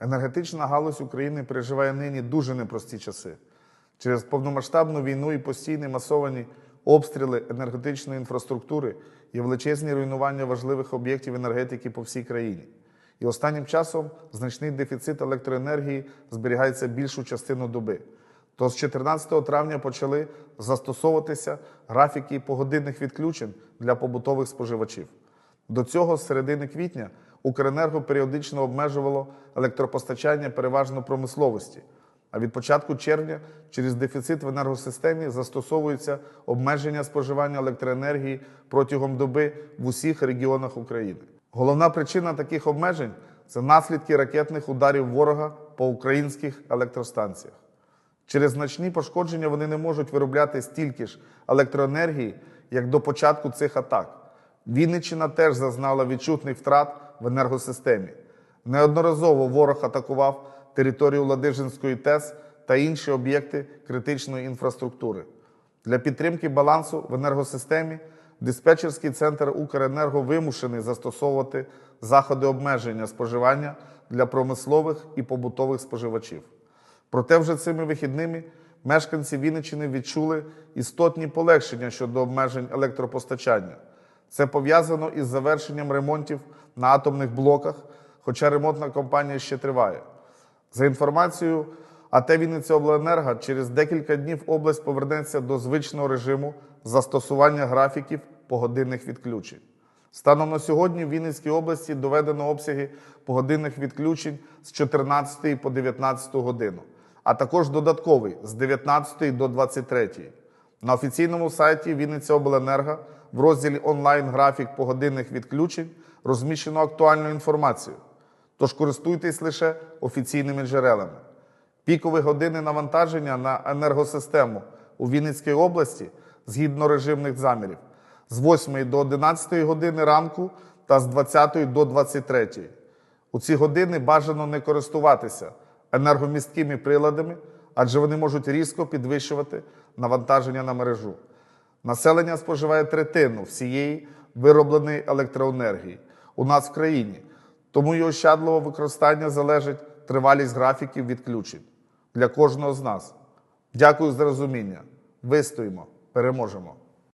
Енергетична галузь України переживає нині дуже непрості часи. Через повномасштабну війну і постійні масовані обстріли енергетичної інфраструктури є величезні руйнування важливих об'єктів енергетики по всій країні. І останнім часом значний дефіцит електроенергії зберігається більшу частину доби. То з 14 травня почали застосовуватися графіки погодинних відключень для побутових споживачів. До цього з середини квітня Укренерго періодично обмежувало електропостачання переважно промисловості. А від початку червня через дефіцит в енергосистемі застосовуються обмеження споживання електроенергії протягом доби в усіх регіонах України. Головна причина таких обмежень це наслідки ракетних ударів ворога по українських електростанціях. Через значні пошкодження вони не можуть виробляти стільки ж електроенергії, як до початку цих атак. Вінниччина теж зазнала відчутних втрат в енергосистемі. Неодноразово ворог атакував територію Ладижинської ТЕС та інші об'єкти критичної інфраструктури. Для підтримки балансу в енергосистемі диспетчерський центр Укренерго вимушений застосовувати заходи обмеження споживання для промислових і побутових споживачів. Проте вже цими вихідними мешканці Вінниччини відчули істотні полегшення щодо обмежень електропостачання. Це пов'язано із завершенням ремонтів на атомних блоках, хоча ремонтна кампанія ще триває. За інформацією АТ Вінниця Обленерго, через декілька днів область повернеться до звичного режиму застосування графіків погодинних відключень. Станом на сьогодні в Вінницькій області доведено обсяги погодинних відключень з 14 по 19 годину, а також додатковий з 19 до 23. На офіційному сайті Вінниця Обленерго в розділі онлайн графік погодинних відключень розміщено актуальну інформацію. Тож користуйтесь лише офіційними джерелами. Пікові години навантаження на енергосистему у Вінницькій області згідно режимних замірів з 8 до 11 години ранку та з 20 до 23. У ці години бажано не користуватися енергомісткими приладами, адже вони можуть різко підвищувати навантаження на мережу. Населення споживає третину всієї виробленої електроенергії у нас в країні, тому і ощадливого використання залежить тривалість графіків відключень для кожного з нас. Дякую за розуміння. Вистоїмо, переможемо.